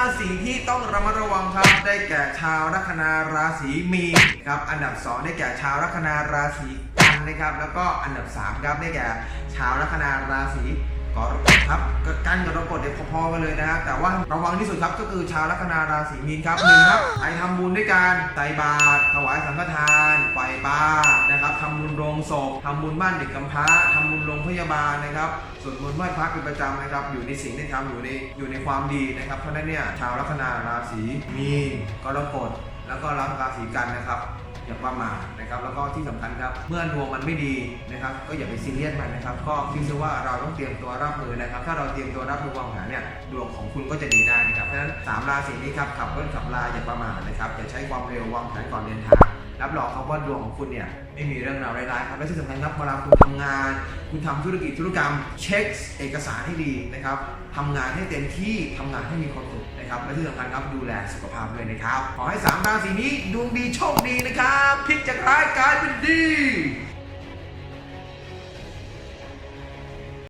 ราศีที่ต้องระมัดระวังครับได้แก่ชาวลัคนาราศีมีนครับอันดับ 2 ได้แก่ชาวลัคนาราศีกันนะครับแล้วก็อันดับ 3 ครับได้แก่ชาวลัคนาราศีกรกฎครับก็กันกับกรกฎเนี่ยพอๆกันเลยนะฮะแต่ว่าระวังที่สุดครับก็คือชาวลัคนาราศีมีนครับหนึ่งครับไปทำบุญด้วยการใส่บาตรถวายสังฆทานปล่อยบาน ญโรงศพทำบุญบ้านเด็กกำพร้าทำบุญโรงพยาบาลนะครับสวดมนต์ไหว้พระเป็นประจำนะครับ อยู่ในสิ่งที่ทำอยู่ในอยู่ในความดีนะครับ เพราะนั้นเนี่ยชาวลัคนาราศีมีนกรกฎแล้วก็รับราศีกันนะครับอย่าประมาทนะครับแล้วก็ที่สำคัญครับเมื่อดวงมันไม่ดีนะครับ ก็อย่าไปซีเรียสมันนะครับ ก็คิดซะว่าเราต้องเตรียมตัวรับมือนะครับ ถ้าเราเตรียมตัวรับมือวางแผนเนี่ยดวงของคุณก็จะดีได้นะครับเพราะฉะนั้นสามราศีนี้ครับขับรถขับลาอย่าประมาทนะครับอย่าใช้ความเร็ววางแผนก่อนเดินทาง รับรองครับว่าดวงของคุณเนี่ยไม่มีเรื่องราวร้ายๆครับและที่สำคัญครับเวลาคุณทำงาน คุณทำธุรกิจธุรกรรม เช็คเอกสารให้ดีนะครับทำงานให้เต็มที่ทำงานให้มีความสุขนะครับและที่สำคัญครับดูแลสุขภาพด้วยนะครับ ขอให้สามราศีนี้ดวงดีโชคดีนะครับพลิกจากร้ายกลายเป็นดี